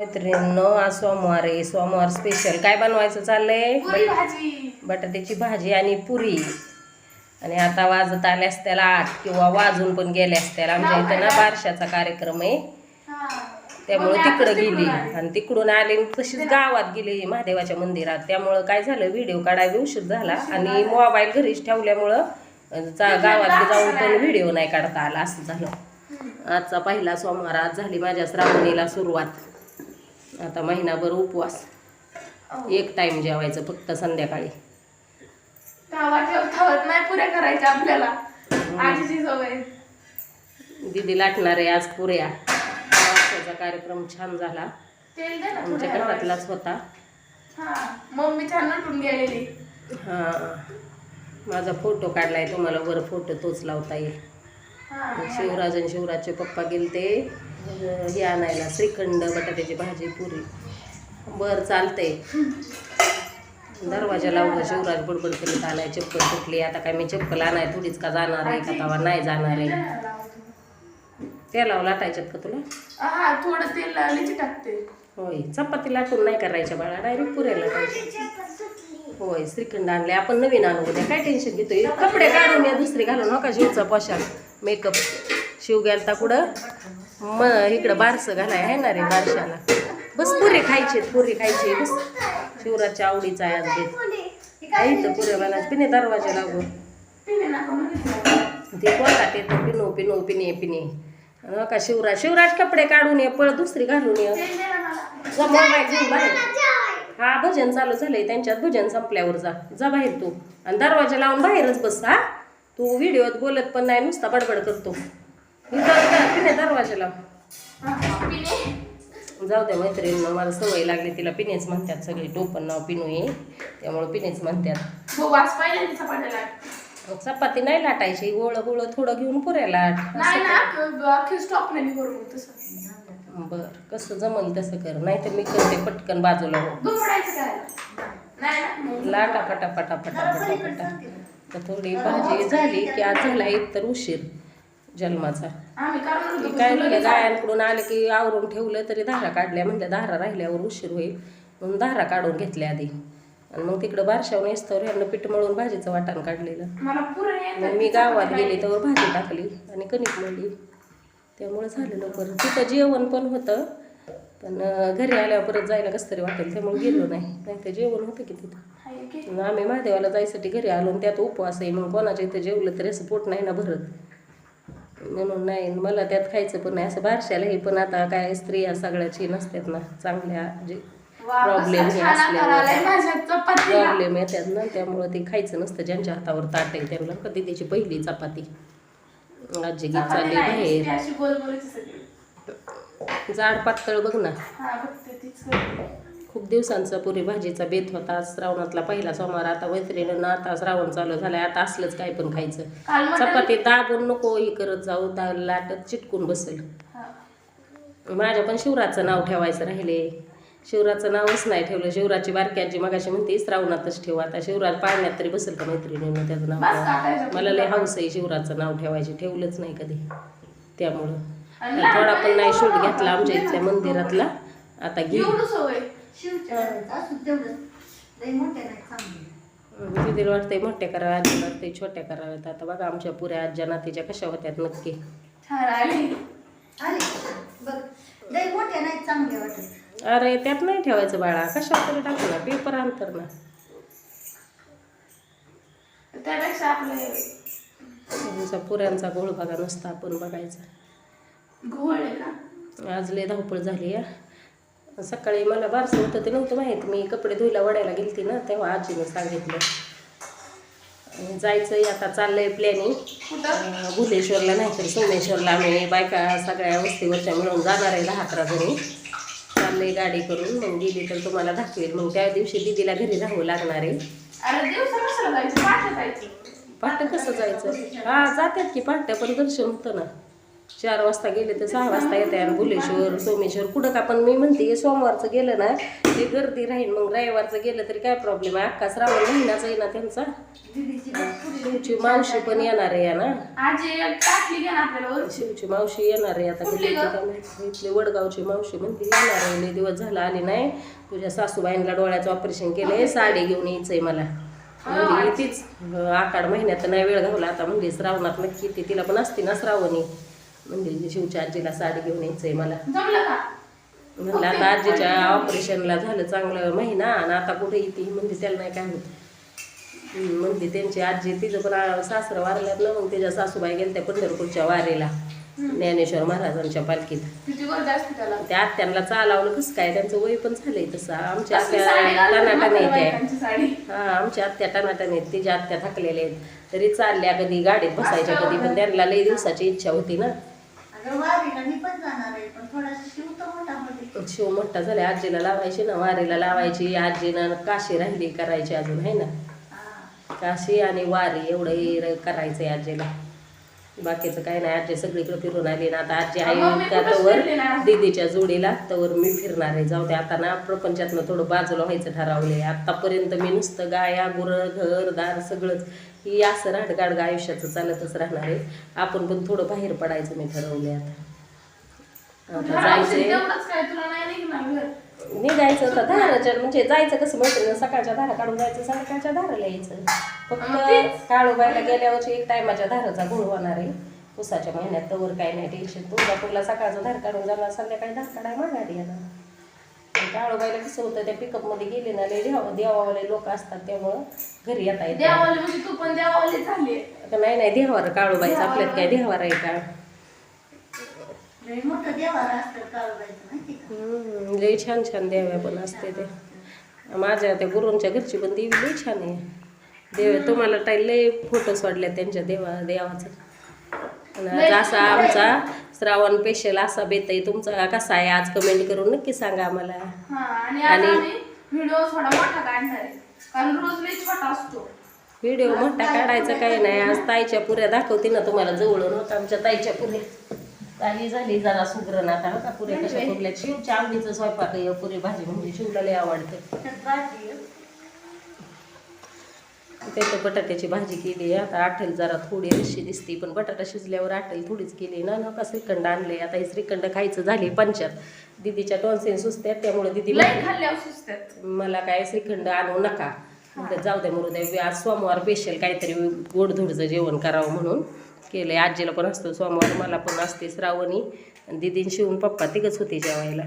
मैत्रिणींनो आज सोमवार आहे. सोमवार स्पेशल काय बनवायचं चाललंय? बटाट्याची भाजी आणि पुरी. आणि आता वाजत आल्या असत्याला आठ किंवा वाजून पण गेल्या असत्याला. आमच्या इथं ना बारशाचा कार्यक्रम आहे. हा. त्यामुळे तिकडं गेली. आणि तिकडून आली आणि तशीच गावात गेली महादेवाच्या मंदिरात. त्यामुळं काय झालं व्हिडिओ काढायला उशीर झाला. आणि मोबाईल घरीच ठेवल्यामुळं गावात जाऊन पण व्हिडिओ नाही काढता आला. असं झालं. आजचा पहिला सोमवार. आज झाली माझ्या श्रावणीला सुरुवात. आता महिनाभर उपवास. एक टाइम जेवायचं फक्त संध्याकाळी. ठेवत नाही पुऱ्या करायच्या आपल्याला. आजीची सवय. दिदी लाटणार आहे आज पुऱ्या. वाजताचा कार्यक्रम छान झाला. तेल दे ना आमच्या घरातलाच होता. हा मम्मी छान नटून गेलेली. हा. माझा फोटो काढलाय तुम्हाला वर फोटो तोच लावता येईल. हा शिवराज आणि शिवराजचे पप्पा गेले ते हे आणायला श्रीखंड बटाट्याची भाजी पुरी. बर चालतंय. दरवाजा लावून शिवराज बडबड करीत आलाय चप्पल तुटली. आता काय मी चप्पल आणाय थोडीच का जाणार आहे का तवा? नाही जाणार आहे. त्याला लाटायच्यात का तुला? हा थोडं तेल टाकते. होय चपाती लाटून नाही करायच्या बाळा डायरेक्ट पुऱ्या लाटायच्या. होय श्रीखंड आणले आपण नवीन आणू उद्या. काय टेन्शन घेतोय? कपडे काढून या दुसरी घालून. नका शिवचा पोशाख? मेकअप शिव गेलता कुठं? मग इकडं बारसं घालाय आहे ना रे बारशाला? बस पुरे खायचे पुरे खायचे बस. शिवराजच्या आवडीचा आहे आज बेत आहे पुरे बनायचे पिणे दरवाजा लागून ते कोणता ते पिनो पिनो पिणे पिणे का शिवराज? शिवराज कपडे काढून ये पळ दुसरी घालून ये. मोबाईल घेऊन बाहेर. हा भजन चालू झालंय त्यांच्यात भजन संपल्यावर जा. जा बाहेर तू. आणि दरवाजा लावून बाहेरच बस हा. तू व्हिडिओत बोलत पण नाही नुसता बडबड करतो. दरवाजा लाव. जाऊ द्या मैत्रिणीनं मला सवय लागली तिला पिनेच म्हणतात. सगळे टोपण नाव पिनू आहे. त्यामुळे पिनेच म्हणतात. हो चपाती नाही लाटायची. गोळ गोळ थोडं घेऊन पुऱ्या लाट. बर कसं जमल तसं कर. नाही तर मी करते पटकन बाजूला हो. लाटा पटा पटा पटा पटा पटा तर थोडी भाजी झाली की आज झाला एक तर उशीर. जन्माचा. काय नाही गायांकडून आले की आवरून ठेवलं तरी धारा काढल्या म्हणजे धारा राहिल्यावर उशीर होईल. म्हणून धारा काढून घेतल्या आधी. आणि मग तिकडं बारशावून येस्तवर ह्यांना पीठ मळून भाजीचं वाटण काढलेलं. मग मी गावात गेले तर भाजी टाकली आणि कणिक मळली. त्यामुळे झालं लवकर तिथं जेवण पण होतं पण घरी आल्यावर परत जायला कसं तरी वाटेल त्यामुळे गेलो नाही. नाही तर जेवण होतं की तिथं. आम्ही महादेवाला जायसाठी घरी आलो आणि त्यात उपवास आहे मग कोणाच्या इथं जेवलं तरी असं पोट नाही ना भरत. म्हणून नाही मला त्यात खायचं पण नाही. असं बारशाला हे पण आता काय स्त्रिया सगळ्याची नसतात ना चांगल्या जे प्रॉब्लेम हे चपातीला. प्रॉब्लेम येतात ना त्यामुळं ते खायचं नसतं. ज्यांच्या हातावर ताट आहे त्यांना कधी त्याची पहिली चपाती. आजी गीत चालली बाहेर. जाड पातळ बघ ना. खूप दिवसांचा पुरी भाजीचा बेत होता. आज श्रावणातला पहिला सोमवार आता मैत्रिणीनं आता श्रावण चालू झालाय. आता असलंच काय पण खायचं. चपाती दाबून नको हे करत जाऊ. दा लाटत चिटकून बसेल. हा. माझ्या पण शिवराचं नाव ठेवायचं राहिले. शिवराचं नावच नाही ठेवलं. शिवराची बारकी आजी मगाशी म्हणते श्रावणातच ठेवा आता. शिवराज पाळण्यात तरी बसेल का मैत्रिणीनं त्याचं नाव. मला लय हाऊस आहे शिवराचं नाव ठेवायचे. ठेवलंच नाही कधी. त्यामुळं. थोडा पण नाही शूट घेतला आमच्या इथल्या मंदिरातला. आता सवय तिथे वाटतंय मोठ्या कराव्या आजी वाटतंय छोट्या कराव्यात. आता बघा आमच्या पुऱ्या आज्या नातीच्या कशा होत्यात नक्की. छान आली. अरे त्यात नाही ठेवायचं बाळा. कशा तरी टाकू ना? पेपर अंतर ना. त्यापेक्षा आपले पुऱ्यांचा गोळ बघा नुसता आपण बघायचा. घोळ आहे ना? आज लय धावपळ झाली या सकाळी मला बारसं होतं ते नव्हतं माहीत. मी कपडे धुयला वडायला गेलती ना तेव्हा आजीनं सांगितलं. जायचंय आता चाललंय प्लॅनिंग भुलेश्वरला नाही तर सोमेश्वरला. आम्ही बायका सगळ्या वस्तीवरच्या मिळून जाणार आहे दहा अकरा जणी. चाललंय गाडी करून. मग गेली तर तुम्हाला दाखवेल. मग त्या दिवशी दिदीला घरी राहावं लागणार आहे. पाठ कसं जायचं? हा जातात की पहाटे पण दर्शन होतं ना. चार वाजता गेले तर सहा वाजता येते आणि भुलेश्वर सोमेश्वर. कुठं का पण मी म्हणते सोमवारचं गेलं ना ते गर्दी राहील मग रविवारचं गेलं तरी काय प्रॉब्लेम आहे? अख्खा श्रावण महिनाच आहे ना त्यांचा. शिवची मावशी पण येणार आहे ना. शिवची मावशी येणार आहे आता. इथली वडगावची मावशी म्हणते येणार आहे. लय दिवस झाला आली नाही. तुझ्या सासूबाईंना डोळ्याचं ऑपरेशन केलंय. साडी घेऊन यायचंय मला. म्हणजे तीच आखाड महिन्यात नाही वेळ घावला आता. म्हणजे श्रावणात नक्की ती तिला पण असते ना श्रावणी. म्हणजे शिवच्या आजीला साडी घेऊन यायचंय मला. जमलं का? म्हणलं आता आजीच्या ऑपरेशनला झालं चांगलं महिना आणि आता कुठे येते? म्हणजे त्याला नाही काय होत. म्हणते त्यांची आजी तिचं पण सासरं वारल्यात ना मग त्याच्या सासूबाई गेल्या त्या पंढरपूरच्या वारीला ज्ञानेश्वर महाराजांच्या पालखीत. त्या आत्यांना चालावलं कसं काय? त्यांचं वय पण झालंय तसं. आमच्या आत्या टनाटन साडी. हा आमच्या आत्या टनाटन आहेत. तिच्या आत्या थकलेल्या आहेत. तरी चालल्या कधी गाडीत बसायच्या कधी पण त्यांना लई दिवसाची इच्छा होती ना. अगं वारीला मी पण जाणार आहे पण थोडासा शिव तर मोठा मध्ये शिव मोठा झाला आजीला लावायची ना वारीला लावायची. आजीनं काशी राहिली करायची अजून आहे ना? हा. काशी आणि वारी एवढं करायचंय आजीला. बाकीचं काय नाही. आजी सगळीकडे फिरून आली ना. आता आजी आहे त्या तवर. दीदीच्या जोडीला. तवर मी फिरणार आहे. जाऊ दे आता ना प्रपंचातनं थोडं बाजूला व्हायचं ठरवलंय. आतापर्यंत मी नुसतं गाया गुरं घर दार सगळंच ही असं राडगाडगं आयुष्याचं चालतच राहणार आहे. आपण पण थोडं बाहेर पडायचं मी ठरवलंय आता आता. जायचंय. काय तुला नाही निघणार घर. निघायचं होतं धाराच्या म्हणजे जायचं कसं मैत्रिणी सकाळच्या धारा काढून जायचं संध्याकाळच्या धाराला यायचं. फक्त. काळूबाईला गेल्यावरची एक टायमाच्या धाराचा गुण होणार आहे. उसाच्या महिन्यात तवर काही नाही टेन्शन तुळजापूरला सकाळचं धार काढून जाणार संध्याकाळी धार काढाय माघारी येणार. आणि काळूबाईला कसं होतं त्या पिकअपमध्ये गेले ना लय देवा देवावाले लोक असतात त्यामुळं घरी येता येतं देवाली म्हणजे तू पण देवाली झाली. आता नाही नाही देवावर काळूबाईचं आपल्यात काय देवार आहे का? मोठं देवाला असतं काळूबाईचं माहिती का? हम्म, लय छान छान देव्या पण असते ते. माझ्या त्या गुरूंच्या घरची पण देवी लय छान आहे. देव तुम्हाला टाईल लय फोटो सोडले त्यांच्या देवा देवाचं. आणि आज असा आमचा श्रावण स्पेशल असा बेत आहे तुमचा कसा आहे? आज कमेंट करून नक्की सांगा आम्हाला. हा आणि आज आणि- आम्ही व्हिडिओ थोडा मोठा काढणार आहे. कारण रोज लई छोटा असतो. व्हिडिओ मोठा काढायचा काही नाही. आज ताईच्या पुऱ्या दाखवते ना तुम्हाला जवळून होता आमच्या ताईच्या पुऱ्या ताई झाली जरा सुगरण आता हो का पुऱ्या कशा पुरल्या शिवच्या आवडीचं स्वयंपाक आहे पुरी भाजी म्हणजे शिवला लय आवडते. त्यात भाजी. आहे. त्याचं बटाट्याची भाजी केली आता आठेल जरा थोडी रशी दिसते पण बटाटा शिजल्यावर आठेल थोडीच केली ना नका श्रीखंड आणले आता हे श्रीखंड खायचं झाली पंचात. दीदीच्या टॉन्सिन सुचत्यात त्यामुळे दीदी सुचतात मला काय श्रीखंड आणू नका. जाऊ द्या मरू द्या आज सोमवार स्पेशल काहीतरी गोडधोडचं जेवण करावं म्हणून. केलंय. आजीला पण असतं सोमवार मला पण असते श्रावणी. आणि दीदीन शिवून पप्पा तिघच होते जेवायला.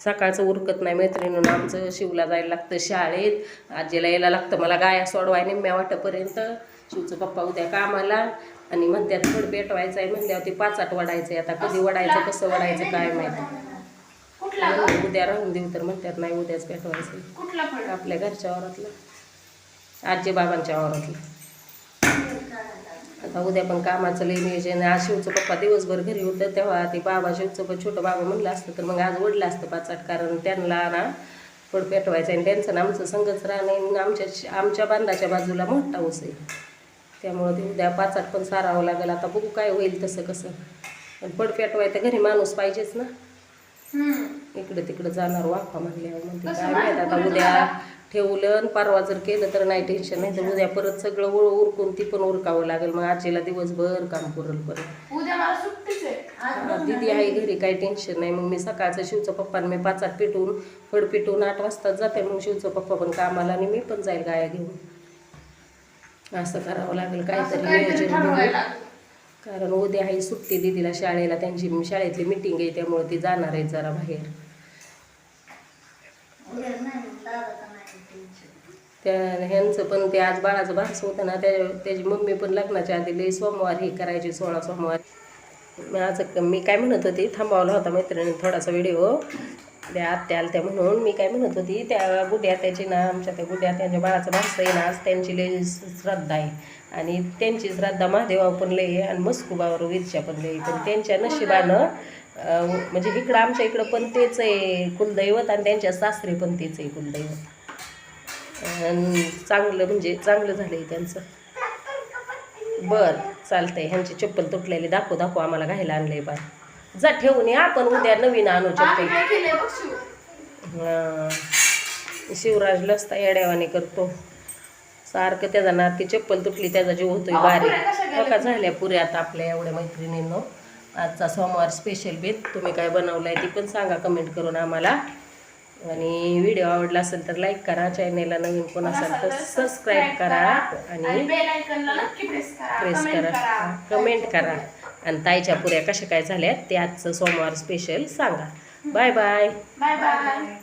सकाळचं उरकत नाही मैत्रिणीनं आमचं शिवला जायला लागतं शाळेत. आजीला यायला लागतं मला गाया सोडवाय निम्म्या वाटापर्यंत. शिवचं पप्पा उद्या कामाला. आणि म्हणत्यात फड पेटवायचं आहे म्हणल्यावर ते पाचाट वडायचं आहे आता कधी वडायचं कसं वडायचं काय माहिती? उद्या राहून देऊ तर म्हणतात नाही उद्याच पेटवायचं आपल्या घरच्या वावरातलं. आजी बाबांच्या वावरातलं. आता उद्या पण कामाचं लई नियोजन. आज शिवचं पप्पा दिवसभर घरी होतं तेव्हा ते बाबा शिवचं पण छोटं बाबा म्हणलं असतं तर मग आज वडलं असतं पाचाट कारण त्यांना ना पड पेटवायचं आणि त्यांचं ना आमचं संगच राहणं आमच्या आमच्या बांधाच्या बाजूला मोठा ऊस आहे. त्यामुळं ते उद्या पाचाट पण सारावं लागेल. आता बघू काय होईल तसं कसं. पण पड पेटवायचं घरी माणूस पाहिजेच ना. इकडे तिकडे जाणार वाफा म्हणल्यावर म्हणते कसं काय? माहीत आता उद्या ठेवलं आणि परवा जर केलं तर नाही टेन्शन नाही तर उद्या परत सगळं उर उरकून ती पण उरकावं लागेल. मग आजीला दिवसभर काम पुरल परत. दीदी आहे घरी काही टेन्शन नाही. मग मी सकाळचं शिवचं पप्पाने मी पाचात पेटवून फड पेटवून आठ वाजता जाते. मग शिवचं पप्पा पण कामाला आणि मी पण जाईल गाया घेऊन. असं करावं लागेल काहीतरी नियोजन. कारण उद्या आहे सुट्टी दीदीला शाळेला. त्यांची शाळेतली मिटिंग आहे त्यामुळे ती जाणार आहे जरा बाहेर. त्या ह्यांचं पण ते आज बाळाचं बारस होतं ना त्या त्याची मम्मी पण लग्नाच्या आधी लई सोमवार हे करायची सोळा सोमवार. आज मी काय म्हणत होती थांबवला होता मैत्रिणी थोडासा व्हिडिओ त्या आत्या आलत्या म्हणून मी काय म्हणत होती त्या गुड्या त्याची ना आमच्या त्या गुड्या त्यांच्या बाळाचं भास आहे ना आज त्यांची लई श्रद्धा आहे. आणि त्यांची श्रद्धा महादेवावर पण लई आहे आणि मस्कुबावर वीरच्या पण लई पण त्यांच्या नशिबानं म्हणजे इकडं आमच्या इकडं पण तेच आहे कुलदैवत आणि त्यांच्या सासरी पण तेच आहे कुलदैवत. चांगलं म्हणजे चांगलं झालंय त्यांचं. बर चालतंय. ह्यांची चप्पल तुटलेली दाखवू दाखवू आम्हाला घायला आणलंय बा जा ठेवून ये आपण उद्या नवीन आणू चप्पल. हा. शिवराज लसता येड्यावाने करतो. सारखं त्याचा ना ती चप्पल तुटली त्याचा जीव होतोय बारीक. बघा झाल्या पुऱ्या आता आपल्या एवढ्या मैत्रिणींनो? आजचा सोमवार स्पेशल बेत तुम्ही काय बनवलाय ती पण सांगा कमेंट करून आम्हाला. आणि व्हिडिओ आवडला असेल तर लाईक करा. चॅनेलला नवीन कोण असेल तर सबस्क्राईब करा. आणि प्रेस करा. प्रेस कमेंट करा. करा. कमेंट करा. आणि ताईच्या पुऱ्या कशा काय झाल्या ते आजचं सोमवार स्पेशल सांगा. Bye bye bye bye